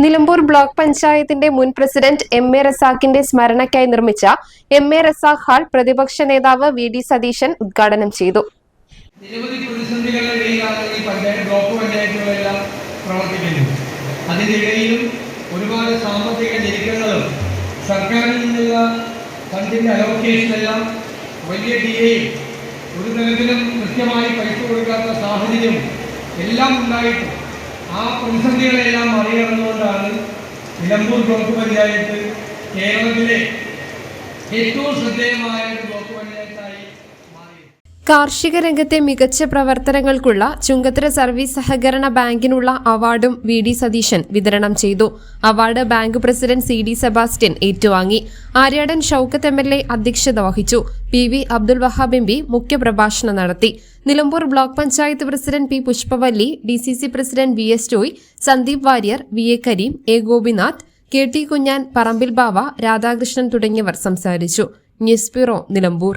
Nilambur block പഞ്ചായത്തിന്റെ മുൻ president M A റസാഖിന്റെ സ്മരണയ്ക്കായി നിർമ്മിച്ച എം എ റസാഖ് ഹാൾ പ്രതിപക്ഷ നേതാവ് വി ഡി സതീശൻ ഉദ്ഘാടനം ചെയ്തു. അതിന്റെ ഒരുപാട് സാമ്പത്തിക ഞെരുക്കങ്ങളും സർക്കാരിൽ നിന്നുള്ള ഫണ്ടിന്റെ അലോക്കേഷനെല്ലാം വലിയ ഡി ഒരു തരത്തിലും കൃത്യമായി പൈസ കൊടുക്കാത്ത സാഹചര്യവും എല്ലാം ഉണ്ടായിട്ടും ആ പ്രതിസന്ധികളെല്ലാം മറികടന്നുകൊണ്ടാണ് നിലമ്പൂർ ബ്ലോക്ക് പഞ്ചായത്ത് കേരളത്തിലെ ഏറ്റവും ശ്രദ്ധേയമായ ഒരു ബ്ലോക്ക് കാർഷിക രംഗത്തെ മികച്ച പ്രവർത്തനങ്ങൾക്കുള്ള ചുങ്കത്തര സർവീസ് സഹകരണ ബാങ്കിനുള്ള അവാർഡും വി ഡി സതീശൻ വിതരണം ചെയ്തു. Award bank president C D Sebastian ഏറ്റുവാങ്ങി. Aryadan Shoukath M L A അധ്യക്ഷത വഹിച്ചു. P V Abdul Wahab M P മുഖ്യപ്രഭാഷണം നടത്തി. Nilambur block panchayat president P Pushpavalli D C C president V S Joy Sandeep Warrier V A Kareem A Gopinath K T Kunhan Parambil Bava Radhakrishnan തുടങ്ങിയവർ സംസാരിച്ചു. News bureau Nilambur.